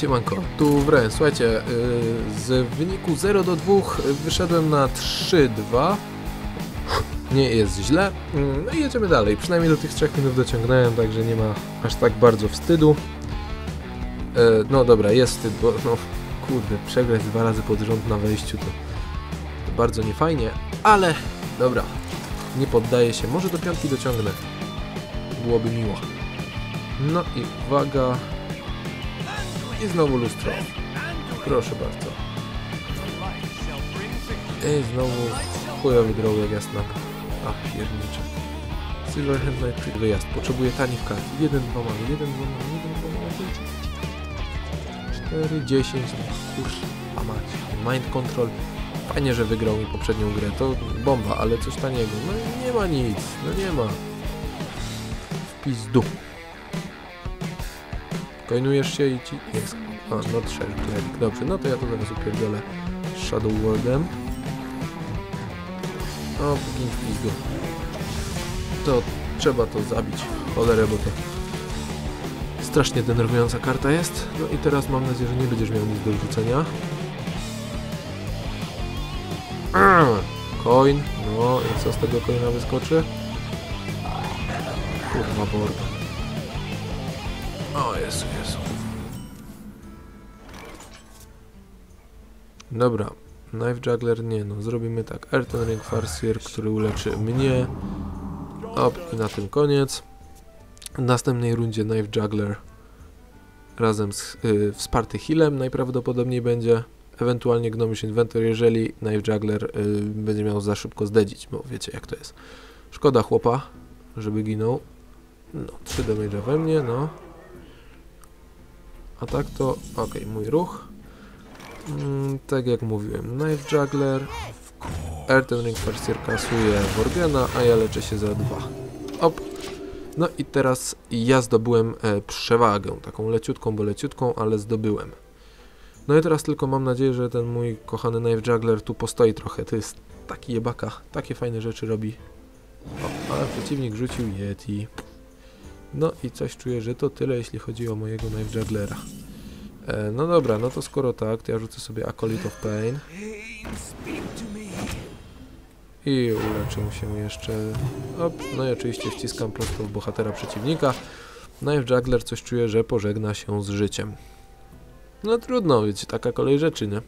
siemanko, tu Wren. Słuchajcie, yy, z wyniku 0 do 2 wyszedłem na 3-2. Nie jest źle. Yy, No i jedziemy dalej. Przynajmniej do tych 3 minut dociągnąłem, także nie ma aż tak bardzo wstydu. Yy, No dobra, jest wstyd, bo no kurde, przegrać dwa razy pod rząd na wejściu to, to bardzo niefajnie, ale dobra, nie poddaję się. Może do piątki dociągnę. Byłoby miło. No i uwaga. I znowu lustro. Proszę bardzo. I znowu chujowy drog jak jasna. A, piernicze. Silverhand Night wyjazd. Potrzebuję tanich kart. 1, 2 mamy, 1, 2 mamy, 1, 2 mamy, 4, 10, no kurwa mać. Mind Control. Fajnie, że wygrał mi poprzednią grę. To bomba, ale coś taniego. No nie ma nic. No nie ma. W pizdu. Coinujesz się i ci... Jest. No trzech klerik. Dobrze, no to ja to zaraz upierdolę Shadow Worldem. O, gin w pizdu. To trzeba to zabić. Cholerę, bo to strasznie denerwująca karta jest. No i teraz mam nadzieję, że nie będziesz miał nic do rzucenia. Coin. No i co z tego coina wyskoczy? Kurwa borda. Jezu, Jezu. Dobra. Knife Juggler nie no, zrobimy tak. Earthen Ring Farseer, który uleczy mnie. Op, i na tym koniec. W następnej rundzie Knife Juggler razem z y, wsparty healem najprawdopodobniej będzie. Ewentualnie Gnomish Inventor, jeżeli Knife Juggler y, będzie miał za szybko zdedzić, bo wiecie jak to jest. Szkoda chłopa, żeby ginął. No, 3 damage we mnie, no. A tak to, ok, mój ruch. Mm, tak jak mówiłem, Knife Juggler, Earthen Ring Farseer kasuje Worgena, a ja leczę się za dwa. Op. No i teraz ja zdobyłem e, przewagę, taką leciutką, bo leciutką, ale zdobyłem. No i teraz tylko mam nadzieję, że ten mój kochany Knife Juggler tu postoi trochę. To jest taki jebaka, takie fajne rzeczy robi. O, ale przeciwnik rzucił Yeti. No i coś czuję, że to tyle, jeśli chodzi o mojego Knife Jugglera. E, no dobra, no to skoro tak, to ja rzucę sobie Acolyte of Pain. I uleczę się jeszcze. Op, no i oczywiście wciskam prosto w bohatera przeciwnika. Knife Juggler coś czuje, że pożegna się z życiem. No trudno, wiecie, taka kolej rzeczy, nie?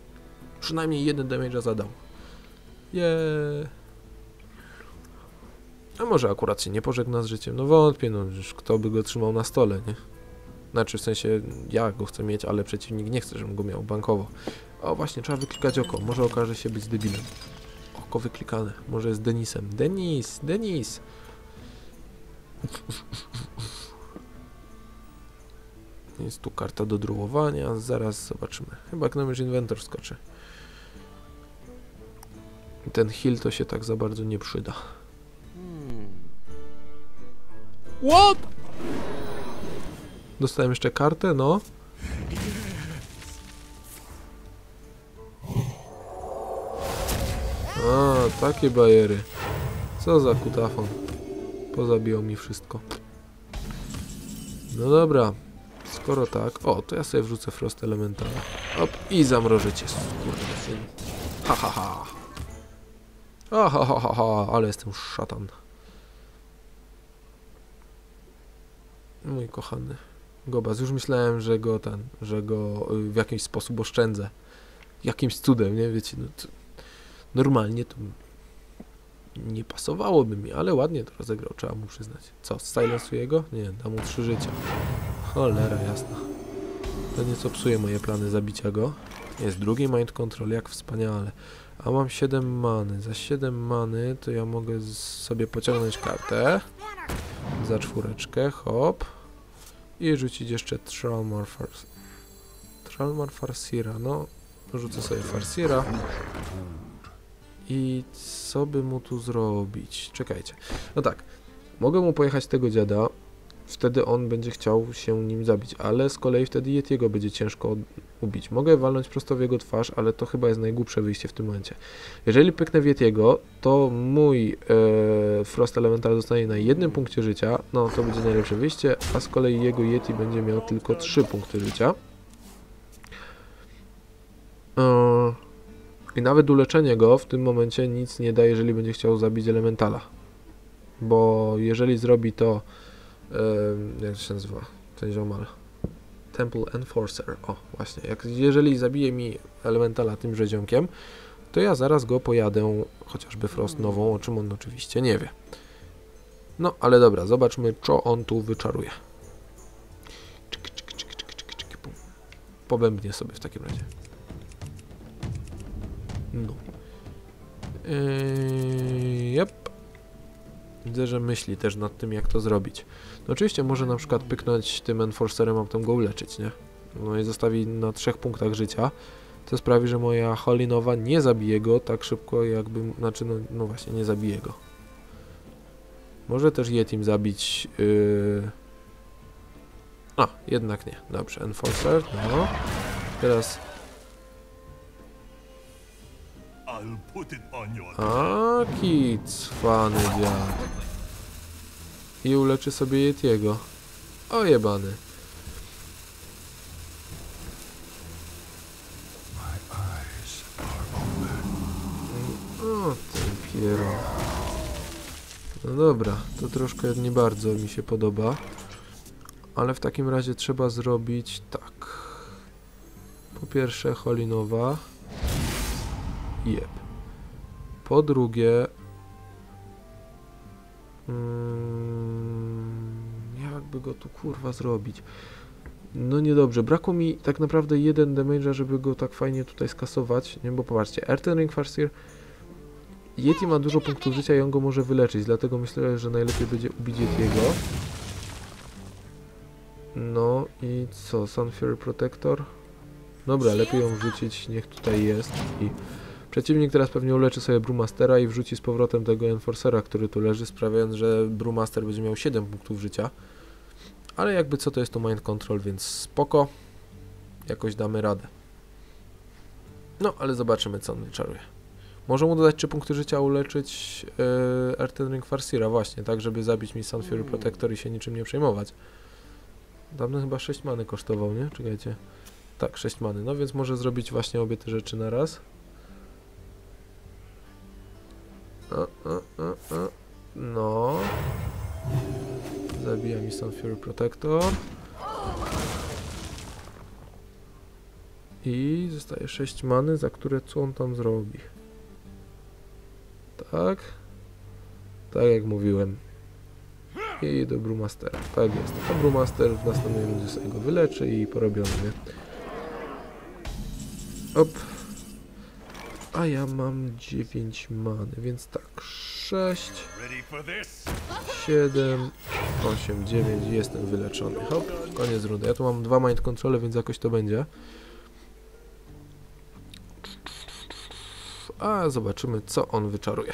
Przynajmniej jeden damage'a zadał. Jeee. A może akurat się nie pożegna z życiem? No wątpię, no już kto by go trzymał na stole, nie? Znaczy w sensie ja go chcę mieć, ale przeciwnik nie chce, żebym go miał bankowo. O właśnie, trzeba wyklikać oko, może okaże się być debilem. Oko wyklikane, może jest Denisem. Denis, Denis! Jest tu karta do drułowania, zaraz zobaczymy. Chyba Gnomish Inventor skoczy. Ten heal to się tak za bardzo nie przyda. What? Dostałem jeszcze kartę, no. A, takie bajery. Co za kutafon. Pozabijał mi wszystko. No dobra. Skoro tak... O, to ja sobie wrzucę Frost Elementala. Op, i zamrożę cię, kurde syn. Ha, ha. Ha, ha, ha, ha, ha, ale jestem szatan. Mój kochany. Gobaz, już myślałem, że go ten, że go y, w jakiś sposób oszczędzę. Jakimś cudem, nie wiecie, no to normalnie to nie pasowałoby mi, ale ładnie to rozegrał, trzeba mu przyznać. Co, silencuje go? Nie, da mu trzy życia. Cholera jasna. To nieco psuje moje plany zabicia go. Jest drugi mind control, jak wspaniale. A mam 7 many. Za 7 many to ja mogę sobie pociągnąć kartę. Za czwóreczkę, hop. I rzucić jeszcze Tralmar Fars... Tralmar Farsira, no. Rzucę sobie Farsira. I co by mu tu zrobić? Czekajcie. No tak, mogę mu pojechać tego dziada, wtedy on będzie chciał się nim zabić, ale z kolei wtedy Yetiego będzie ciężko ubić. Mogę walnąć prosto w jego twarz, ale to chyba jest najgłupsze wyjście w tym momencie. Jeżeli pyknę w Yetiego, to mój e, Frost Elemental zostanie na jednym punkcie życia, no to będzie najlepsze wyjście, a z kolei jego Yeti będzie miał tylko 3 punkty życia. E, I nawet uleczenie go w tym momencie nic nie da, jeżeli będzie chciał zabić elementala. Bo jeżeli zrobi to, jak to się nazywa, ten ziomal, Temple Enforcer, o właśnie, jak, jeżeli zabije mi elementala tymże ziomkiem, to ja zaraz go pojadę chociażby Frost nową, o czym on oczywiście nie wie. No, ale dobra, zobaczmy, co on tu wyczaruje. Czyk, czyk, czyk, czyk, czyk, pum. Pobębnie sobie w takim razie. No. Yy, yep. Widzę, że myśli też nad tym, jak to zrobić. No oczywiście może na przykład pyknąć tym Enforcerem, a potem go uleczyć, nie? No i zostawi na trzech punktach życia, co sprawi, że moja Holinowa nie zabije go tak szybko, jakby... Znaczy, no, no właśnie, nie zabije go. Może też Yetim zabić... Yy... A, jednak nie. Dobrze, Enforcer, no. Teraz... Aki cwany dziad. I uleczy sobie Yetiego. O jebany. O, ten piero. No dobra, to troszkę nie bardzo mi się podoba. Ale w takim razie trzeba zrobić tak. Po pierwsze Holinowa. Jeb. Po drugie... Mm, jakby go tu kurwa zrobić? No niedobrze, brakło mi tak naprawdę jeden damage'a, żeby go tak fajnie tutaj skasować, nie? Bo popatrzcie, Earthen Ring Farseer Yeti ma dużo punktów życia i on go może wyleczyć, dlatego myślę, że najlepiej będzie ubić Yetiego. No i co, Sun Fury Protector? Dobra, lepiej ją wrzucić, niech tutaj jest i Przeciwnik teraz pewnie uleczy sobie Brewmastera i wrzuci z powrotem tego Enforcera, który tu leży, sprawiając, że Brewmaster będzie miał 7 punktów życia. Ale jakby co to jest to Mind Control, więc spoko. Jakoś damy radę. No, ale zobaczymy co on wyczaruje. Może mu dodać 3 punkty życia, uleczyć yy, Earthen Ring Farseera właśnie, tak żeby zabić mi Sun Fury Protector i się niczym nie przejmować. Dawno chyba 6 many kosztował, nie? Czekajcie. Tak, 6 many. No więc może zrobić właśnie obie te rzeczy na raz. No. Zabija mi Sun Fury Protector. I zostaje 6 many, za które co on tam zrobi? Tak. Tak jak mówiłem. I do Brewmastera. Tak jest. A Brewmaster w następnej rundzie sobie go wyleczy i porobiony? Op. A ja mam 9 many, więc tak, 6, Ready for this? 7, 8, 9, jestem wyleczony. Hop, koniec rundy. Ja tu mam dwa mind controle, więc jakoś to będzie. A zobaczymy, co on wyczaruje.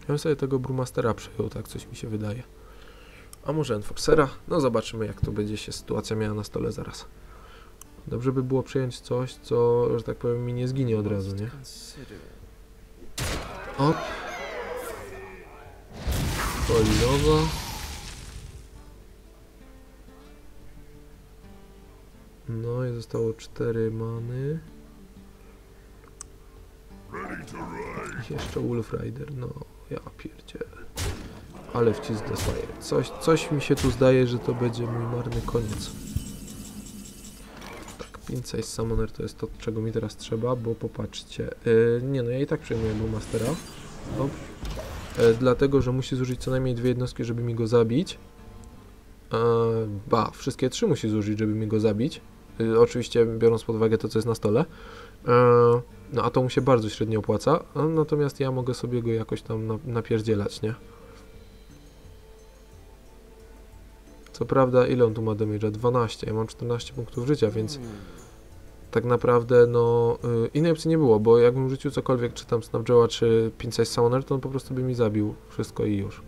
Ja bym sobie tego Brewmastera przejął, tak coś mi się wydaje. A może Enforcera? No zobaczymy, jak to będzie się sytuacja miała na stole zaraz. Dobrze by było przyjąć coś, co, że tak powiem, mi nie zginie od razu, nie? Op. Polinowa. No i zostało 4 many. I jeszcze Wolf Rider, no ja pierdzielę. Ale wcisk dostaję. Coś, coś mi się tu zdaje, że to będzie mój marny koniec. Pin Size Summoner to jest to, czego mi teraz trzeba, bo popatrzcie. Yy, nie no, ja i tak przejmuję Brewmastera. Hop. E, dlatego, że musi zużyć co najmniej dwie jednostki, żeby mi go zabić. E, ba, wszystkie trzy musi zużyć, żeby mi go zabić. E, oczywiście biorąc pod uwagę to, co jest na stole. E, no a to mu się bardzo średnio opłaca. Natomiast ja mogę sobie go jakoś tam na, napierdzielać, nie? Co prawda, ile on tu ma damage'a? 12. Ja mam 14 punktów życia, więc tak naprawdę, no, y, innej opcji nie było, bo jakbym rzucił cokolwiek, czy tam Snapjawa, czy Pin Size Summoner, to on po prostu by mi zabił wszystko i już.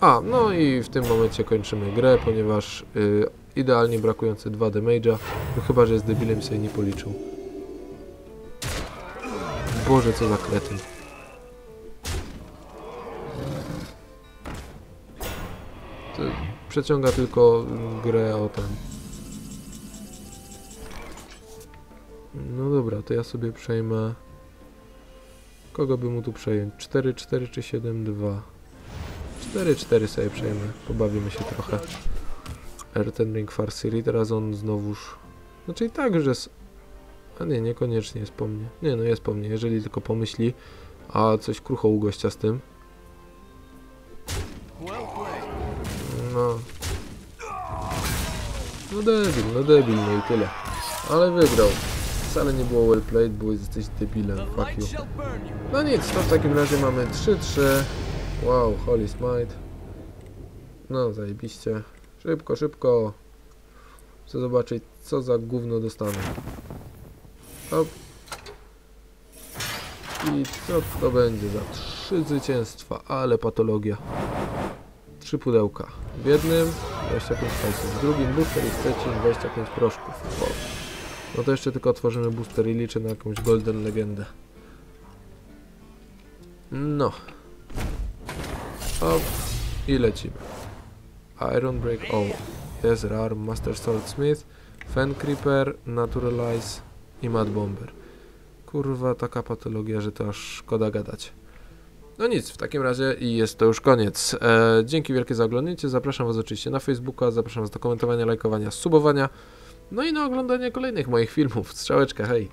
A, no i w tym momencie kończymy grę, ponieważ y, idealnie brakujące 2 damage'a, no chyba, że jest debilem sobie nie policzył. Boże, co za kretyn. To przeciąga tylko grę o ten, No dobra, to ja sobie przejmę... Kogo by mu tu przejąć? 4, 4 czy 7, 2? 4, 4 sobie przejmę. Pobawimy się trochę. Elden Ring Farseer, teraz on znowuż... Znaczy i tak, że... A nie, niekoniecznie jest po mnie. Nie, no jest po mnie, jeżeli tylko pomyśli, a coś krucho u gościa z tym. No. No debil, no debil, no i tyle. Ale wygrał. Wcale nie było well played, bo jesteś debilem, fuck you. No nic, to w takim razie mamy 3-3. Wow, Holy Smite. No, zajebiście. Szybko, szybko. Chcę zobaczyć, co za gówno dostanę. Hop. I co to będzie za trzy zwycięstwa, ale patologia. Trzy pudełka. W jednym 25 hajsów, w drugim booster i w trzecim 25 proszków. Wow. No to jeszcze tylko otworzymy booster i liczę na jakąś golden legendę. No. Hop. I lecimy. Iron Break, o. Jest Rar, Master Swordsmith, Fen Creeper, Naturalize i Mad Bomber. Kurwa, taka patologia, że to aż szkoda gadać. No nic, w takim razie i jest to już koniec. E, dzięki wielkie za oglądnięcie. Zapraszam Was oczywiście na Facebooka, zapraszam Was do komentowania, lajkowania, subowania. No i na oglądanie kolejnych moich filmów. Strzałeczka, hej!